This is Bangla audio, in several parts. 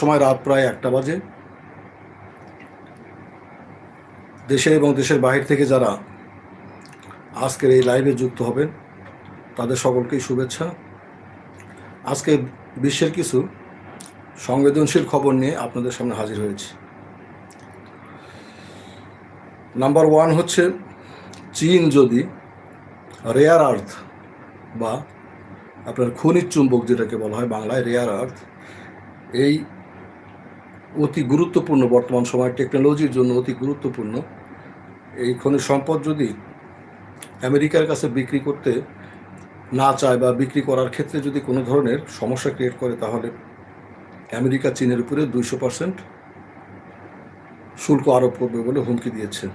সময় রাত প্রায় একটা বাজে। দেশে এবং দেশের বাহির থেকে যারা আজকের এই লাইভে যুক্ত হবেন, তাদের সকলকেই শুভেচ্ছা। আজকে বিশ্বের কিছু সংবেদনশীল খবর নিয়ে আপনাদের সামনে হাজির হয়েছি। নাম্বার ওয়ান হচ্ছে, চীন যদি রেয়ার আর্থ বা আপনার খনিজ চুম্বক যেটাকে বলা হয় বাংলায় রেয়ার আর্থ এই অতি গুরুত্বপূর্ণ, বর্তমান সময় টেকনোলজির জন্য অতি গুরুত্বপূর্ণ। এই খনিজ সম্পদ যদি আমেরিকার কাছে বিক্রি করতে না চায় বা বিক্রি করার ক্ষেত্রে যদি কোনো ধরনের সমস্যা ক্রিয়েট করে, তাহলে আমেরিকা চীনের উপরে দুইশো পার্সেন্ট শুল্ক আরোপ করবে বলে হুমকি দিয়েছে।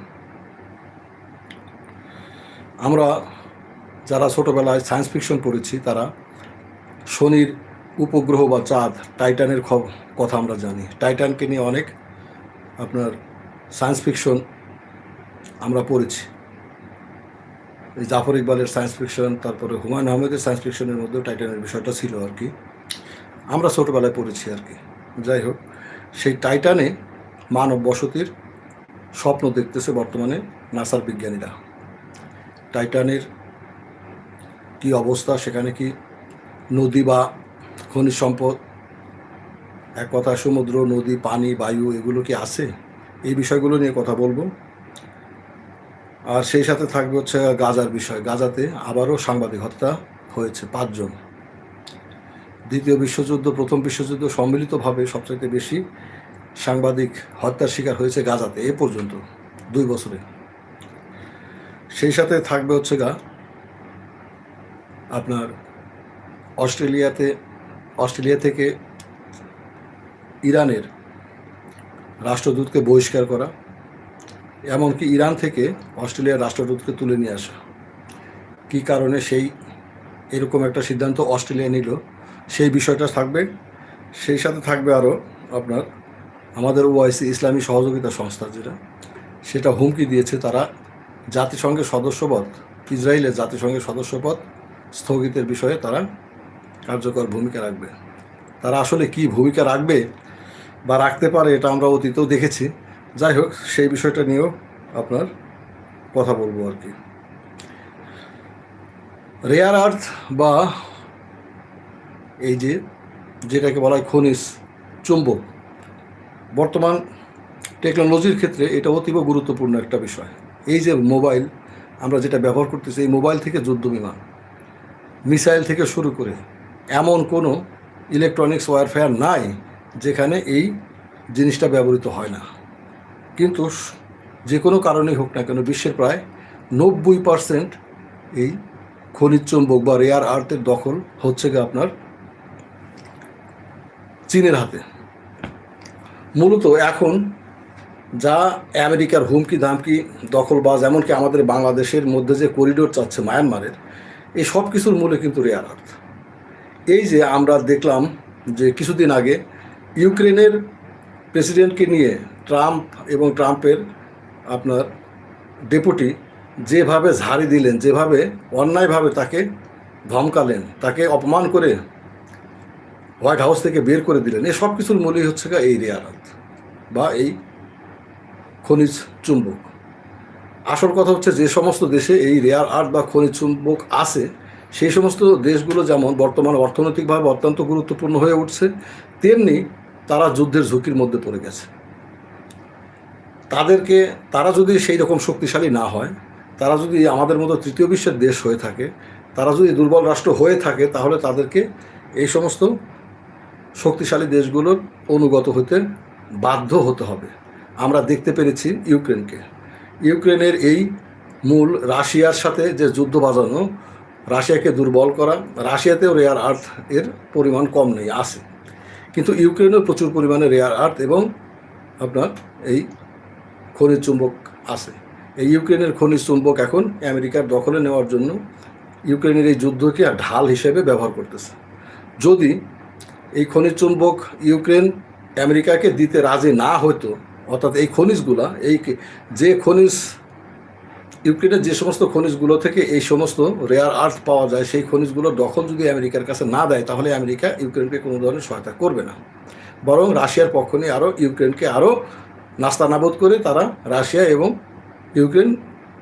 আমরা যারা ছোটোবেলায় সায়েন্স ফিকশন পড়েছি, তারা শনির উপগ্রহ বা চাঁদ, টাইটানের কথা আমরা জানি। টাইটানকে নিয়ে অনেক আপনার সায়েন্স ফিকশন আমরা পড়েছি। জাফর ইকবালের সায়েন্স ফিকশন তারপরে হুমায়ুন আহমেদের সায়েন্স ফিকশনের মধ্যেও টাইটানের বিষয়টা ছিল আর কি। আমরা ছোটোবেলায় পড়েছি আর কি। যাই হোক, সেই টাইটানে মানব বসতির স্বপ্ন দেখতেছে বর্তমানে নাসার বিজ্ঞানীরা। টাইটানের কি অবস্থা, সেখানে কি নদী বা খনিজ সম্পদ, এক কথা সমুদ্র, নদী, পানি, বায়ু, এগুলো কি আছে? এই বিষয়গুলো নিয়ে কথা বলব। আর সেই সাথে থাকবে হচ্ছে গাজার বিষয়। গাজাতে আবারও সাংবাদিক হত্যা হয়েছে পাঁচজন। দ্বিতীয় বিশ্বযুদ্ধ, প্রথম বিশ্বযুদ্ধ সম্মিলিতভাবে সবচাইতে বেশি সাংবাদিক হত্যার শিকার হয়েছে গাজাতে এ পর্যন্ত, দুই বছরে। সেই সাথে থাকবে হচ্ছে গা আপনার অস্ট্রেলিয়াতে অস্ট্রেলিয়া থেকে ইরানের রাষ্ট্রদূতকে বহিষ্কার করা, এমনকি ইরান থেকে অস্ট্রেলিয়ার রাষ্ট্রদূতকে তুলে নিয়ে আসা। কী কারণে সেই এরকম একটা সিদ্ধান্ত অস্ট্রেলিয়া নিল, সেই বিষয়টা থাকবে। সেই সাথে থাকবে আরও আপনার আমাদের ওআইসি ইসলামী সহযোগিতা সংস্থা যেটা, সেটা হুমকি দিয়েছে তারা জাতিসংঘের সদস্যপদ, ইসরায়েলের জাতিসংঘের সদস্যপদ স্থগিতের বিষয়ে তারা কার্যকর ভূমিকা রাখবে। তারা আসলে কি ভূমিকা রাখবে বা রাখতে পারে এটা আমরা অতীতেও দেখেছি। যাই হোক, সেই বিষয়টা নিয়েও আপনার কথা বলব আর কি। রেয়ার আর্থ বা এই যে যেটাকে বলা হয় খনিজ চুম্বক, বর্তমান টেকনোলজির ক্ষেত্রে এটা অতীব গুরুত্বপূর্ণ একটা বিষয়। এই যে মোবাইল আমরা যেটা ব্যবহার করতেছি, এই মোবাইল থেকে যুদ্ধ বিমান মিসাইল থেকে শুরু করে এমন কোনো ইলেকট্রনিক্স ওয়ারফেয়ার নাই যেখানে এই জিনিসটা ব্যবহৃত হয় না। কিন্তু যে কোনো কারণেই হোক না কেন বিশ্বের প্রায় নব্বই পার্সেন্ট এই খনিজ চুম্বক বা রেয়ার আর্থের দখল হচ্ছে গিয়ে আপনার চীনের হাতে। মূলত এখন যা আমেরিকার হুমকি ধামকি দখলবাজ এমনকি আমাদের বাংলাদেশের মধ্যে যে করিডোর চাচ্ছে মায়ানমারের এই সব কিছুর মূলে কিন্তু রেয়ার আর্থ এই যে আমরা দেখলাম যে কিছুদিন আগে ইউক্রেনের প্রেসিডেন্টকে নিয়ে ট্রাম্প এবং ট্রাম্পের আপনার ডেপুটি যেভাবে ঝাড়ি দিলেন, যেভাবে অন্যায়ভাবে তাকে ধমকালেন, তাকে অপমান করে হোয়াইট হাউস থেকে বের করে দিলেন এই সব কিছুর মূলই হচ্ছে এই রেয়ার আর্থ বা এই খনিজ চুম্বক। আসল কথা হচ্ছে যে সমস্ত দেশে এই রেয়ার আর্থ বা খনিজ চুম্বক আছে সেই সমস্ত দেশগুলো যেমন বর্তমান অর্থনৈতিকভাবে অত্যন্ত গুরুত্বপূর্ণ হয়ে উঠছে, তেমনি তারা যুদ্ধের ঝুঁকির মধ্যে পড়ে গেছে। তাদেরকে, তারা যদি সেই রকম শক্তিশালী না হয়, তারা যদি আমাদের মতো তৃতীয় বিশ্বের দেশ হয়ে থাকে, তারা যদি দুর্বল রাষ্ট্র হয়ে থাকে, তাহলে তাদেরকে এই সমস্ত শক্তিশালী দেশগুলোর অনুগত হতে বাধ্য হতে হবে। আমরা দেখতে পেরেছি ইউক্রেনকে। ইউক্রেনের এই মূল রাশিয়ার সাথে যে যুদ্ধ বাজানো রাশিয়াকে দুর্বল করা, রাশিয়াতেও রেয়ার আর্থ এর পরিমাণ কম নেই, আছে। কিন্তু ইউক্রেনেও প্রচুর পরিমাণে রেয়ার আর্থ এবং আপনার এই খনিজ চুম্বক আছে। এই ইউক্রেনের খনিজ চুম্বক এখন আমেরিকার দখলে নেওয়ার জন্য ইউক্রেনের এই যুদ্ধকে আর ঢাল হিসেবে ব্যবহার করতেছে। যদি এই খনিজ চুম্বক ইউক্রেন আমেরিকাকে দিতে রাজি না হতো অর্থাৎ এই খনিজগুলা, এই যে খনিজ ইউক্রেনের যে সমস্ত খনিজগুলো থেকে এই সমস্ত রেয়ার আর্থ পাওয়া যায়, সেই খনিজগুলো দখল যদি আমেরিকার কাছে না দেয়, তাহলে আমেরিকা ইউক্রেনকে কোনো ধরনের সহায়তা করবে না। বরং রাশিয়ার পক্ষ নিয়ে আরও ইউক্রেনকে আরও নাস্তানাবোধ করে তারা রাশিয়া এবং ইউক্রেন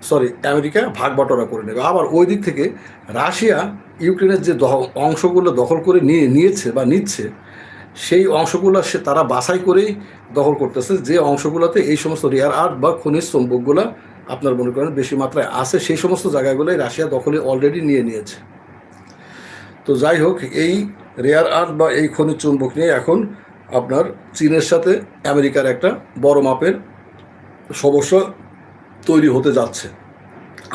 সরি আমেরিকা ভাগ বাটোয়ারা করে নেবে। আবার ওই দিক থেকে রাশিয়া ইউক্রেনের যে অংশগুলো দখল করে নিয়ে, নিয়েছে বা নিচ্ছে, সেই অংশগুলো সে তারা বাছাই করেই দখল করতেছে। যে অংশগুলোতে এই সমস্ত রেয়ার আর্ট বা খনিজ চম্বকগুলো আপনার মনে করেন বেশি মাত্রায় আছে, সেই সমস্ত জায়গাগুলোই রাশিয়া দখলে অলরেডি নিয়ে নিয়েছে। তো যাই হোক, এই রেয়ার আর্থ বা এই খনিজ চুম্বক নিয়ে এখন আপনার চীনের সাথে আমেরিকার একটা বড় মাপের সমস্যা তৈরি হতে যাচ্ছে।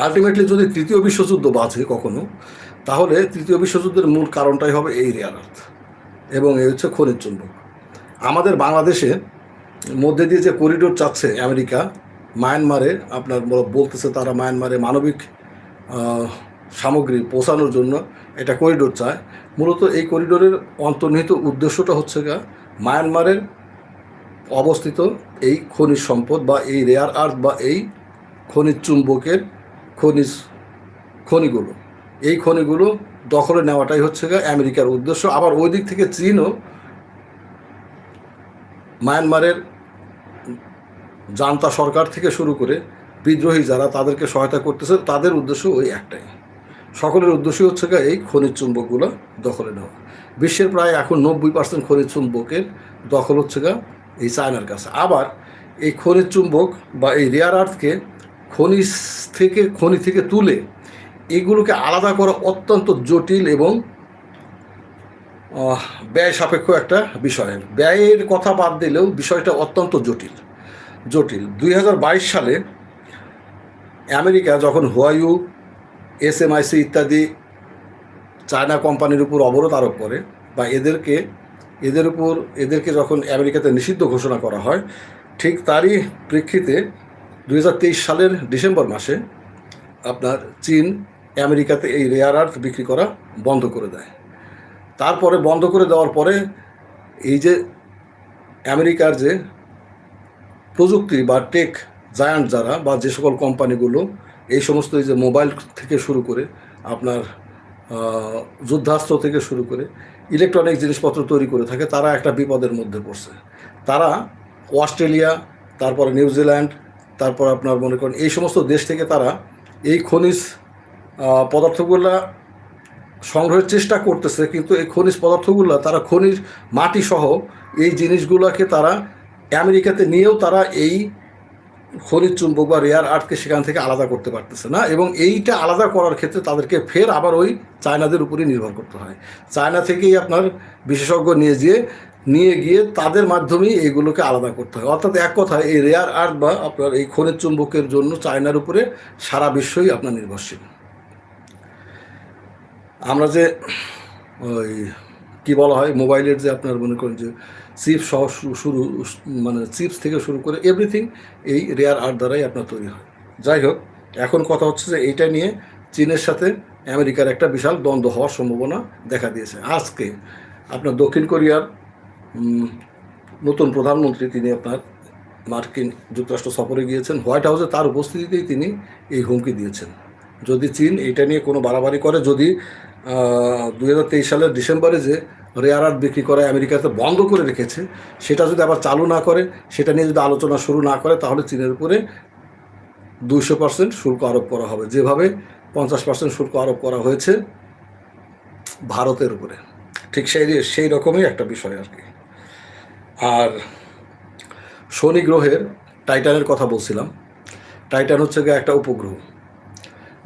আলটিমেটলি যদি তৃতীয় বিশ্বযুদ্ধ বাঁচে কখনো, তাহলে তৃতীয় বিশ্বযুদ্ধের মূল কারণটাই হবে এই রেয়ার আর্থ এবং এই হচ্ছে খনিজ চুম্বক। আমাদের বাংলাদেশে মধ্যে দিয়ে যে করিডোর চাচ্ছে আমেরিকা মায়ানমারে আপনার বলতেছে তারা মায়ানমারে মানবিক সামগ্রী পৌঁছানোর জন্য এটা করিডোর চায়। মূলত এই করিডোরের অন্তর্নিহিত উদ্দেশ্যটা হচ্ছে গা, মায়ানমারের অবস্থিত এই খনিজ সম্পদ বা এই রেয়ার আর্থ বা এই খনিজ চুম্বকের খনিজ খনিগুলো। এই খনিগুলো দখলে নেওয়াটাই হচ্ছে গা আমেরিকার উদ্দেশ্য। আবার ওই দিক থেকে চীনও মায়ানমারের জান্তা সরকার থেকে শুরু করে বিদ্রোহী যারা তাদেরকে সহায়তা করতেছে, তাদের উদ্দেশ্য ওই একটাই। সকলের উদ্দেশ্য হচ্ছে গা এই খনিজ চুম্বকগুলো দখলে নেওয়া। বিশ্বের প্রায় এখন নব্বই পার্সেন্ট খনিজ চুম্বকের দখল হচ্ছে গা এই চায়নার কাছে। আবার এই খনিজ চুম্বক বা এই রেয়ার আর্থকে খনিজ থেকে, খনি থেকে তুলে এগুলোকে আলাদা করা অত্যন্ত জটিল এবং ব্যয় সাপেক্ষ একটা বিষয়। ব্যয়ের কথা বাদ দিলেও বিষয়টা অত্যন্ত জটিল। জটিল। দুই হাজার বাইশ সালে আমেরিকা যখন হোয়াইউ এসএমআইসি ইত্যাদি চায়না কোম্পানির উপর অবরোধ আরোপ করে বা এদেরকে, এদের উপর, এদেরকে যখন আমেরিকাতে নিষিদ্ধ ঘোষণা করা হয়, ঠিক তারই প্রেক্ষিতে দু হাজার তেইশ সালের ডিসেম্বর মাসে আপনার চীন আমেরিকাতে এই রেয়ার আর্থ বিক্রি করা বন্ধ করে দেয়। তারপরে বন্ধ করে দেওয়ার পরে এই যে আমেরিকার যে প্রযুক্তি বা টেক জায়ান্ট যারা বা যে সকল কোম্পানিগুলো, এই সমস্ত এই যে মোবাইল থেকে শুরু করে আপনার যুদ্ধাস্ত্র থেকে শুরু করে ইলেকট্রনিক জিনিসপত্র তৈরি করে থাকে, তারা একটা বিপদের মধ্যে পড়ছে। তারা অস্ট্রেলিয়া, তারপরে নিউজিল্যান্ড তারপর আপনার মনে করেন এই সমস্ত দেশ থেকে তারা এই খনিজ পদার্থগুলা সংগ্রহের চেষ্টা করতেছে, কিন্তু এই খনিজ পদার্থগুলো, তারা খনিজ মাটি সহ এই জিনিসগুলোকে তারা আমেরিকাতে নিয়েও তারা এই খনিজ চুম্বক বা রেয়ার আর্থকে সেখান থেকে আলাদা করতে পারতেছে না এবং এইটা আলাদা করার ক্ষেত্রে তাদেরকে ফের আবার ওই চায়নাদের উপরে নির্ভর করতে হয়। চায়না থেকেই আপনার বিশেষজ্ঞ নিয়ে গিয়ে নিয়ে গিয়ে তাদের মাধ্যমেই এইগুলোকে আলাদা করতে হয়। অর্থাৎ এক কথায় এই রেয়ার আর্থ বা আপনার এই খনিজ চুম্বকের জন্য চায়নার উপরে সারা বিশ্বই আপনার নির্ভরশীল। আমরা যে ওই কী বলা হয়, মোবাইলের যে আপনার মনে করেন যে চিপস সহ শুরু মানে চিপস থেকে শুরু করে এভরিথিং এই রেয়ার আর্ট দ্বারাই আপনার তৈরি হয়। যাই হোক, এখন কথা হচ্ছে যে এইটা নিয়ে চীনের সাথে আমেরিকার একটা বিশাল দ্বন্দ্ব হওয়ার সম্ভাবনা দেখা দিয়েছে। আজকে আপনার দক্ষিণ কোরিয়ার নতুন প্রধানমন্ত্রী তিনি আপনার মার্কিন যুক্তরাষ্ট্র সফরে গিয়েছেন। হোয়াইট হাউসে তার উপস্থিতিতেই তিনি এই হুমকি দিয়েছেন। যদি চীন এটা নিয়ে কোনো বাড়াবাড়ি করে, যদি দুই হাজার তেইশ সালের ডিসেম্বরে যে রেয়ার আর্ট বিক্রি করা আমেরিকাতে বন্ধ করে রেখেছে, সেটা যদি আবার চালু না করে, সেটা নিয়ে যদি আলোচনা শুরু না করে, তাহলে চীনের উপরে দুইশো পার্সেন্ট শুল্ক আরোপ করা হবে। যেভাবে পঞ্চাশ পার্সেন্ট শুল্ক আরোপ করা হয়েছে ভারতের উপরে। ঠিক সেই সেই রকমই একটা বিষয় আর কি। আর শনি গ্রহের টাইটানের কথা বলছিলাম। টাইটান হচ্ছে একটা উপগ্রহ।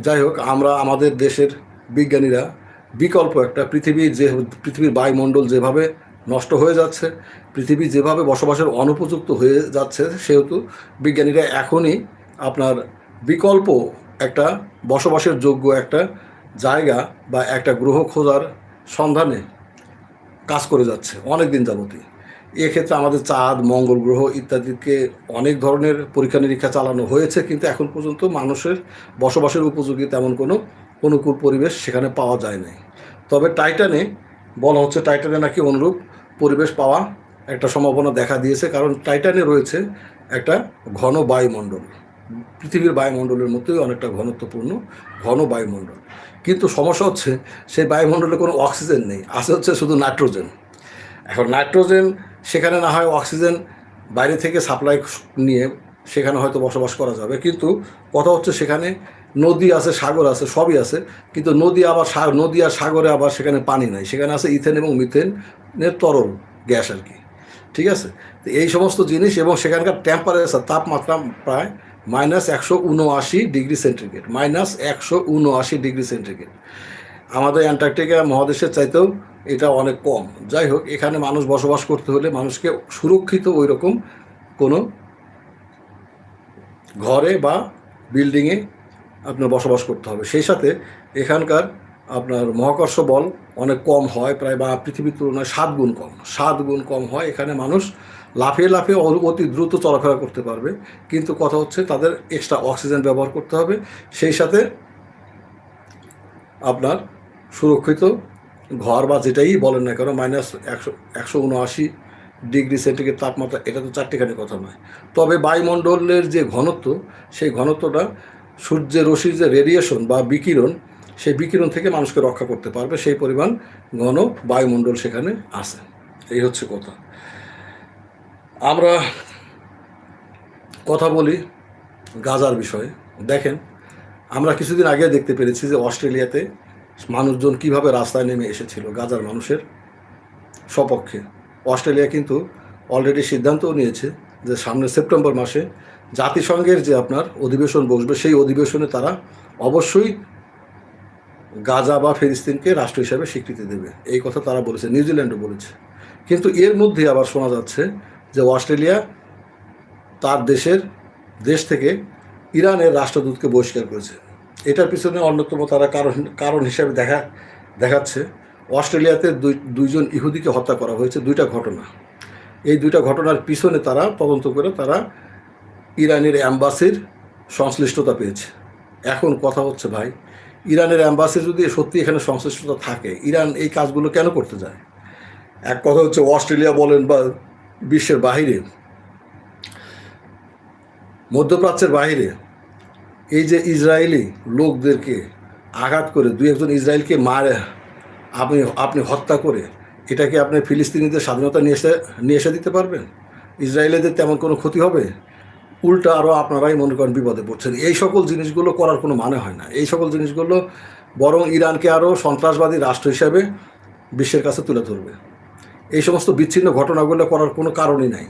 যাই হোক, আমরা আমাদের দেশের বিজ্ঞানীরা বিকল্প একটা পৃথিবীর যে পৃথিবীর বায়ুমণ্ডল যেভাবে নষ্ট হয়ে যাচ্ছে, পৃথিবী যেভাবে বসবাসের অনুপযুক্ত হয়ে যাচ্ছে, সেহেতু বিজ্ঞানীরা এখনই আপনার বিকল্প একটা বসবাসের যোগ্য একটা জায়গা বা একটা গ্রহ খোঁজার সন্ধানে কাজ করে যাচ্ছে অনেক দিন যাবতই। এক্ষেত্রে আমাদের চাঁদ, মঙ্গল গ্রহ ইত্যাদিকে অনেক ধরনের পরীক্ষা নিরীক্ষা চালানো হয়েছে, কিন্তু এখন পর্যন্ত মানুষের বসবাসের উপযোগী তেমন কোনো অনুকূল পরিবেশ সেখানে পাওয়া যায় নাই। তবে টাইটানে, বলা হচ্ছে টাইটানে নাকি অনুরূপ পরিবেশ পাওয়া একটা সম্ভাবনা দেখা দিয়েছে, কারণ টাইটানে রয়েছে একটা ঘন বায়ুমণ্ডল। পৃথিবীর বায়ুমণ্ডলের মতোই অনেকটা ঘনত্বপূর্ণ ঘন বায়ুমণ্ডল। কিন্তু সমস্যা হচ্ছে, সেই বায়ুমণ্ডলে কোনো অক্সিজেন নেই, আছে হচ্ছে শুধু নাইট্রোজেন। এখন নাইট্রোজেন সেখানে না হয় অক্সিজেন বাইরে থেকে সাপ্লাই নিয়ে সেখানে হয়তো বসবাস করা যাবে, কিন্তু কথা হচ্ছে সেখানে নদী আছে, সাগর আছে, সবই আছে। কিন্তু নদী আবার নদী আর সাগরে আবার সেখানে পানি নাই। সেখানে আছে ইথেন এবং মিথেনের তরল গ্যাস আর কি। ঠিক আছে? তো এই সমস্ত জিনিস এবং সেখানকার টেম্পারেচার তাপমাত্রা প্রায় মাইনাস একশো উনআশি ডিগ্রি সেন্টিগ্রেড মাইনাস একশো উনআশি ডিগ্রি সেন্টিগ্রেড আমাদের অ্যান্টার্কটিকা মহাদেশের চাইতেও এটা অনেক কম। যাই হোক, এখানে মানুষ বসবাস করতে হলে মানুষকে সুরক্ষিত ওই রকম কোনো ঘরে বা বিল্ডিংয়ে আপনার বসবাস করতে হবে। সেই সাথে এখানকার আপনার মহাকর্ষ বল অনেক কম হয়, প্রায় বা পৃথিবীর তুলনায় সাত গুণ কম। সাত গুণ কম হয়, এখানে মানুষ লাফিয়ে লাফিয়ে অতি দ্রুত চলাফেরা করতে পারবে। কিন্তু কথা হচ্ছে তাদের এক্সট্রা অক্সিজেন ব্যবহার করতে হবে। সেই সাথে আপনার সুরক্ষিত ঘর বা যেটাই বলেন না কেন মাইনাস একশো একশো উনআশি ডিগ্রি সেন্টিগ্রেড তাপমাত্রা, এটা তো চারটিখানি কথা নয়। তবে বায়ুমণ্ডলের যে ঘনত্ব, সেই ঘনত্বটা সূর্যের রশ্মির যে রেডিয়েশন বা বিকিরণ, সেই বিকিরণ থেকে মানুষকে রক্ষা করতে পারবে, সেই পরিমাণ ঘন বায়ুমণ্ডল সেখানে আছে। এই হচ্ছে কথা। আমরা কথা বলি গাজার বিষয়ে। দেখেন, আমরা কিছুদিন আগে দেখতে পেরেছি যে অস্ট্রেলিয়াতে মানুষজন কীভাবে রাস্তায় নেমে এসেছিল গাজার মানুষের সপক্ষে। অস্ট্রেলিয়া কিন্তু অলরেডি সিদ্ধান্তও নিয়েছে যে সামনে সেপ্টেম্বর মাসে জাতিসংঘের যে আপনার অধিবেশন বসবে, সেই অধিবেশনে তারা অবশ্যই গাজা বা ফিলিস্তিনকে রাষ্ট্র হিসাবে স্বীকৃতি দেবে। এই কথা তারা বলেছে, নিউজিল্যান্ডও বলেছে। কিন্তু এর মধ্যে আবার শোনা যাচ্ছে যে অস্ট্রেলিয়া তার দেশের দেশ থেকে ইরানের রাষ্ট্রদূতকে বহিষ্কার করেছে। এটার পিছনে অন্যতম তারা কারণ কারণ হিসাবে দেখা, দেখাচ্ছে, অস্ট্রেলিয়াতে দুই, দুইজন ইহুদিকে হত্যা করা হয়েছে, দুইটা ঘটনা। এই দুইটা ঘটনার পিছনে তারা তদন্ত করে তারা ইরানের অ্যাম্বাসির সংশ্লিষ্টতা পেয়েছে। এখন কথা হচ্ছে ভাই, ইরানের অ্যাম্বাসি যদি সত্যি এখানে সংশ্লিষ্টতা থাকে, ইরান এই কাজগুলো কেন করতে যায়? এক কথা হচ্ছে অস্ট্রেলিয়া বলেন বা বিশ্বের বাহিরে, মধ্যপ্রাচ্যের বাইরে এই যে ইসরায়েলি লোকদেরকে আঘাত করে দুই একজন ইসরায়েলকে মারে, আপনি আপনি হত্যা করে এটাকে আপনি ফিলিস্তিনিদের স্বাধীনতা নিয়ে এসে নিয়ে এসে দিতে পারবেন? ইসরায়েলিদের তেমন কোনো ক্ষতি হবে? উল্টা আরও আপনারাই মনে করেন বিপদে পড়ছেন। এই সকল জিনিসগুলো করার কোনো মানে হয় না। এই সকল জিনিসগুলো বরং ইরানকে আরও সন্ত্রাসবাদী রাষ্ট্র হিসাবে বিশ্বের কাছে তুলে ধরবে। এই সমস্ত বিচ্ছিন্ন ঘটনাগুলো করার কোনো কারণই নাই।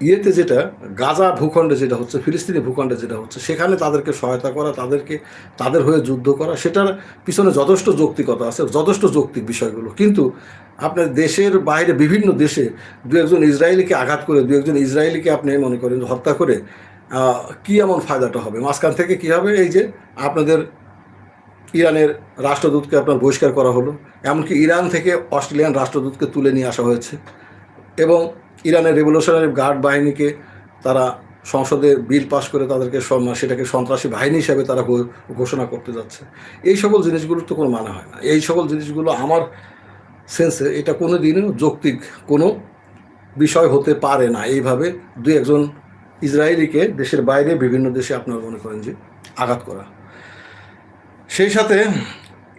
ইয়েতে যেটা, গাজা ভূখণ্ডে যেটা হচ্ছে, ফিলিস্তিনি ভূখণ্ডে যেটা হচ্ছে, সেখানে তাদেরকে সহায়তা করা, তাদেরকে, তাদের হয়ে যুদ্ধ করা, সেটার পিছনে যথেষ্ট যৌক্তিকতা আছে, যথেষ্ট যৌক্তিক বিষয়গুলো। কিন্তু আপনার দেশের বাইরে, বিভিন্ন দেশে দু একজন ইসরায়েলিকে আঘাত করে, দু একজন ইসরায়েলিকে আপনি মনে করেন হত্যা করে কি এমন ফায়দাটা হবে? মাঝখান থেকে কী হবে? এই যে আপনাদের ইরানের রাষ্ট্রদূতকে আপনার বহিষ্কার করা হলো, এমনকি ইরান থেকে অস্ট্রেলিয়ান রাষ্ট্রদূতকে তুলে নিয়ে আসা হয়েছে। এবং ইরানের রেভলিউশনারি গার্ড বাহিনীকে তারা সংসদে বিল পাস করে তাদেরকে সেটাকে সন্ত্রাসী বাহিনী হিসাবে তারা ঘোষণা করতে যাচ্ছে। এই সকল জিনিসগুলোর তো কোনো মানে হয় না। এই সকল জিনিসগুলো আমার সেন্সে এটা কোনো দিনও যৌক্তিক কোনো বিষয় হতে পারে না। এইভাবে দুই একজন ইসরায়েলিকে দেশের বাইরে বিভিন্ন দেশে আপনারা মনে করেন যে আঘাত করা। সেই সাথে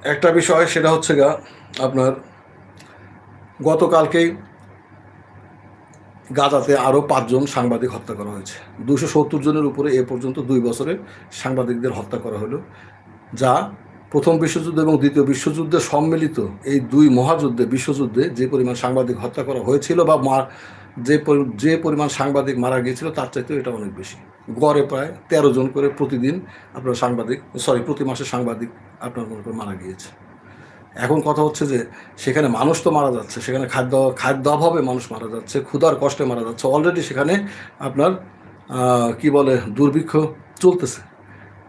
একটা বিষয়, সেটা হচ্ছে গা আপনার গতকালকেই গাজাতে আরও পাঁচজন সাংবাদিক হত্যা করা হয়েছে। দুশো সত্তর জনের উপরে এ পর্যন্ত দুই বছরে সাংবাদিকদের হত্যা করা হলো, যা প্রথম বিশ্বযুদ্ধ এবং দ্বিতীয় বিশ্বযুদ্ধে সম্মিলিত এই দুই মহাযুদ্ধে, বিশ্বযুদ্ধে যে পরিমাণ সাংবাদিক হত্যা করা হয়েছিল বা যে যে পরিমাণ সাংবাদিক মারা গিয়েছিল, তার চাইতেও এটা অনেক বেশি। গড়ে প্রায় তেরো জন করে প্রতিদিন আপনার সাংবাদিক সরি প্রতি মাসে সাংবাদিক আপনার মনে করে মারা গিয়েছে। এখন কথা হচ্ছে যে সেখানে মানুষ তো মারা যাচ্ছে, সেখানে খাদ্য খাদ্য অভাবে মানুষ মারা যাচ্ছে, ক্ষুধার কষ্টে মারা যাচ্ছে অলরেডি সেখানে আপনার কি বলে, দুর্ভিক্ষ চলতেছে।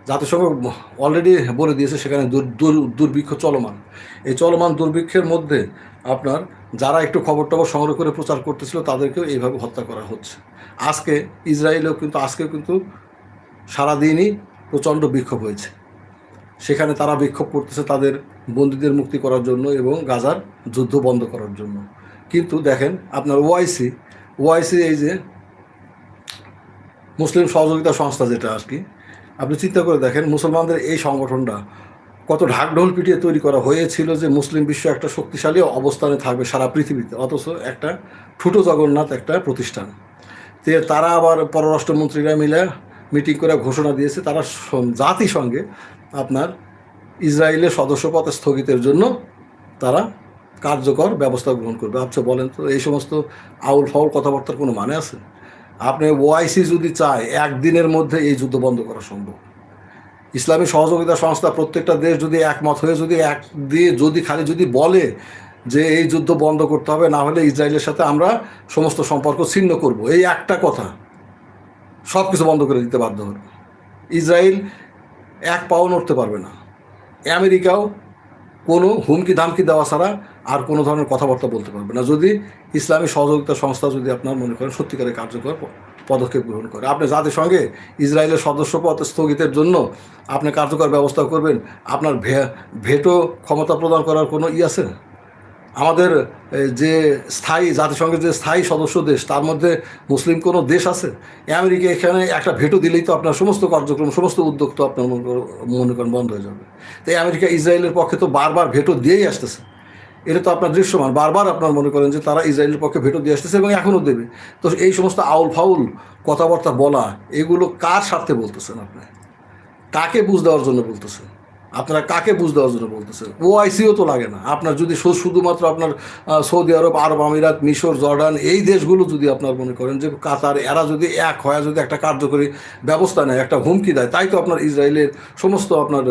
জাতিসংঘ অলরেডি বলে দিয়েছে সেখানে দুর- দুর- দুর্ভিক্ষ চলমান। এই চলমান দুর্ভিক্ষের মধ্যে আপনার যারা একটু খবর টবর সংগ্রহ করে প্রচার করতেছিল, তাদেরকেও এইভাবে হত্যা করা হচ্ছে। আজকে ইসরায়েলেও কিন্তু, আজকেও কিন্তু সারাদিনই প্রচণ্ড বিক্ষোভ হয়েছে। সেখানে তারা বিক্ষোভ করতেছে তাদের বন্দীদের মুক্তি করার জন্য এবং গাজার যুদ্ধ বন্ধ করার জন্য। কিন্তু দেখেন, আপনার ওআইসি ওআইসি এই যে মুসলিম সহযোগিতা সংস্থা যেটা আর কি, আপনি চিন্তা করে দেখেন, মুসলমানদের এই সংগঠনটা কত ঢাকঢোল পিটিয়ে তৈরি করা হয়েছিল যে মুসলিম বিশ্ব একটা শক্তিশালী অবস্থানে থাকবে সারা পৃথিবীতে, অথচ একটা ঠুটো জগন্নাথ একটা প্রতিষ্ঠান। তে তারা আবার পররাষ্ট্রমন্ত্রীরা মিলে মিটিং করে ঘোষণা দিয়েছে, তারা জাতিসংঘে আপনার ইসরায়েলের সদস্যপদ স্থগিতের জন্য তারা কার্যকর ব্যবস্থা গ্রহণ করবে। আচ্ছা বলেন তো, এই সমস্ত আউল ফাউল কথাবার্তার কোনো মানে আছে? আপনি ওআইসি যদি চায়, একদিনের মধ্যে এই যুদ্ধ বন্ধ করা সম্ভব। ইসলামী সহযোগিতা সংস্থা প্রত্যেকটা দেশ যদি একমত হয়ে যদি এক দিয়ে যদি খালি যদি বলে যে এই যুদ্ধ বন্ধ করতে হবে, না হলে ইসরায়েলের সাথে আমরা সমস্ত সম্পর্ক ছিন্ন করব। এই একটা কথা সব কিছু বন্ধ করে দিতে বাধ্য হবে। ইসরায়েল এক পাও নড়তে পারবে না। আমেরিকাও কোনো হুমকি ধামকি দেওয়া ছাড়া আর কোনো ধরনের কথাবার্তা বলতে পারবে না। যদি ইসলামী সহযোগিতা সংস্থা যদি আপনার মনে করেন সত্যিকারের কার্যকর পদক্ষেপ গ্রহণ করে। আপনি জাতিসংঘে ইসরায়েলের সদস্যপদ স্থগিতের জন্য আপনি কার্যকর ব্যবস্থা করবেন, আপনার ভেটো ক্ষমতা প্রদান করার কোনো ই আছে? আমাদের যে স্থায়ী, জাতিসংঘের যে স্থায়ী সদস্য দেশ, তার মধ্যে মুসলিম কোনো দেশ আছে? আমেরিকা এখানে একটা ভেটো দিলেই তো আপনার সমস্ত কার্যক্রম, সমস্ত উদ্যোগ তো আপনার মনে কর- করেন বন্ধ হয়ে যাবে। তাই আমেরিকা, ইসরায়েলের পক্ষে তো বারবার ভেটো দিয়েই আসতেছে। এটা তো আপনার দৃশ্যমান। বারবার আপনার মনে করেন যে তারা ইসরায়েলের পক্ষে ভেটো দিয়ে আসতেছে এবং এখনও দেবে। তো এই সমস্ত আউল ফাউল কথাবার্তা বলা, এগুলো কার স্বার্থে বলতেছেন আপনি? কাকে বুঝ দেওয়ার জন্য বলতেছেন? আপনারা কাকে বুঝ দেওয়ার জন্য বলতেছেন? ও আইসিও তো লাগে না। আপনার যদি শুধুমাত্র আপনার সৌদি আরব আরব আমিরাত, মিশর, জর্ডান, এই দেশগুলো যদি আপনার মনে করেন যে কাতার, এরা যদি এক হয়, যদি একটা কার্যকরী ব্যবস্থা নেয়, একটা হুমকি দেয়, তাই তো আপনার ইসরায়েলের সমস্ত আপনার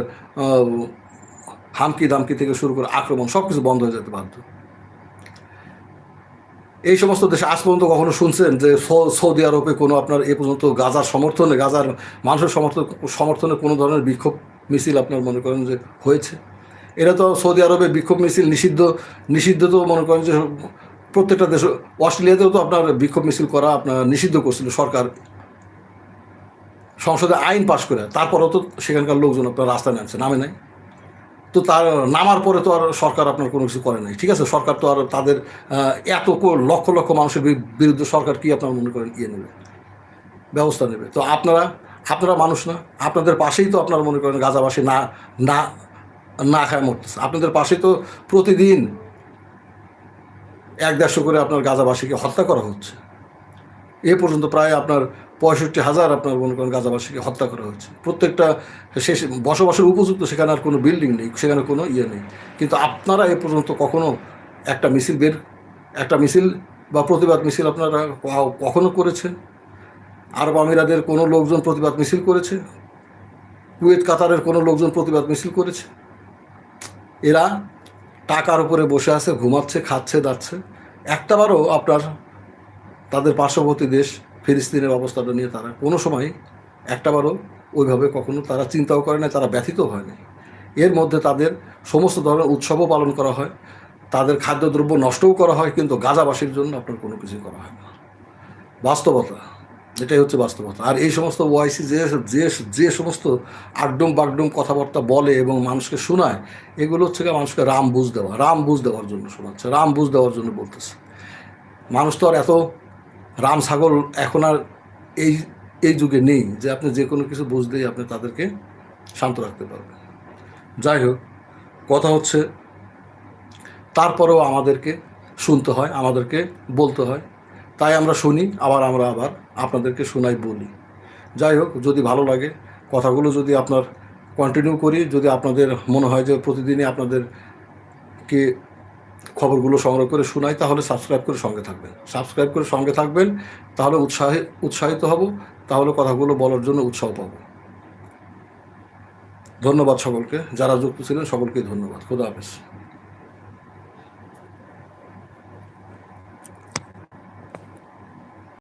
হামকি দামকি থেকে শুরু করে আক্রমণ সব কিছু বন্ধ হয়ে যেতে বাধ্য। এই সমস্ত দেশে আজ পর্যন্ত কখনো শুনছেন যে সৌদি আরবে কোনো আপনার এ পর্যন্ত গাজার সমর্থনে, গাজার মানুষের সমর্থন সমর্থনে কোনো ধরনের বিক্ষোভ মিছিল আপনার মনে করেন যে হয়েছে। এরা তো সৌদি আরবে বিক্ষোভ মিছিল নিষিদ্ধ নিষিদ্ধ তো মনে করেন যে প্রত্যেকটা দেশ, অস্ট্রেলিয়াতেও তো আপনার বিক্ষোভ মিছিল করা আপনার নিষিদ্ধ করছিল সরকার। সংসদে আইন পাশ করে, তারপরেও তো সেখানকার লোকজন আপনার রাস্তায় নামছে, নামে নাই। তো তার নামার পরে তো আর সরকার আপনার কোনো কিছু করে নাই, ঠিক আছে? সরকার তো আর তাদের এত লক্ষ লক্ষ মানুষের বিরুদ্ধে সরকার কি আপনার মনে করেন ইয়ে নেবে, ব্যবস্থা নেবে? তো আপনারা আপনারা মানুষ না। আপনাদের পাশেই তো আপনার মনে করেন গাজাবাসী না না না খায় মরতেছে। আপনাদের পাশেই তো প্রতিদিন এক দেড়শো করে আপনার গাজাবাসীকে হত্যা করা হচ্ছে। এ পর্যন্ত প্রায় আপনার পঁয়ষট্টি হাজার আপনার মনে করেন গাজাবাসীকে হত্যা করা হচ্ছে। প্রত্যেকটা শেষ বসবাসের উপযুক্ত সেখানে আর কোনো বিল্ডিং নেই, সেখানে কোনো ইয়ে নেই। কিন্তু আপনারা এ পর্যন্ত কখনো একটা মিছিল বের একটা মিছিল বা প্রতিবাদ মিছিল আপনারা কখনো করেছেন? আরব আমিরাদের কোনো লোকজন প্রতিবাদ মিছিল করেছে। কুয়েত, কাতারের কোনো লোকজন প্রতিবাদ মিছিল করেছে। এরা টাকার উপরে বসে আছে, ঘুমাচ্ছে, খাচ্ছে, দাচ্ছে। একটাবারও আপনার তাদের পার্শ্ববর্তী দেশ ফিলিস্তিনের অবস্থাটা নিয়ে তারা কোনো সময় একটাবারও ওইভাবে কখনো তারা চিন্তাও করে না তারা ব্যথিত হয় না এর মধ্যে তাদের সমস্ত ধরনের উৎসবও পালন করা হয়, তাদের খাদ্যদ্রব্য নষ্টও করা হয়, কিন্তু গাজাবাসীর জন্য আপনার কোনো কিছু করা হয় না। বাস্তবতা এটাই হচ্ছে বাস্তবতা। আর এই সমস্ত ওয়াইসি যে যে যে সমস্ত আগডুম বাগডুম কথাবার্তা বলে এবং মানুষকে শোনায়, এগুলো হচ্ছে গিয়ে মানুষকে রাম বুঝ দেওয়া, রাম বুঝ দেওয়ার জন্য শোনাচ্ছে, রাম বুঝ দেওয়ার জন্য বলতেছে। মানুষ তো আর এত রাম ছাগল এখন আর এই এই যুগে নেই যে আপনি যে কোনো কিছু বুঝলেই আপনি তাদেরকে শান্ত রাখতে পারবেন। যাই হোক, কথা হচ্ছে, তারপরেও আমাদেরকে শুনতে হয়, আমাদেরকে বলতে হয়। তাই আমরা শুনি, আবার আমরা আবার আপনাদেরকে শোনাই বলি। যাই হোক, যদি ভালো লাগে, কথাগুলো যদি আপনার কন্টিনিউ করি, যদি আপনাদের মনে হয় যে প্রতিদিনই আপনাদেরকে খবরগুলো সংগ্রহ করে শোনাই, তাহলে সাবস্ক্রাইব করে সঙ্গে থাকবেন। সাবস্ক্রাইব করে সঙ্গে থাকবেন, তাহলে উৎসাহে, উৎসাহিত হব, তাহলে কথাগুলো বলার জন্য উৎসাহ পাব। ধন্যবাদ সকলকে, যারা যুক্ত ছিলেন সকলকেই ধন্যবাদ। খুদা হাফেজ।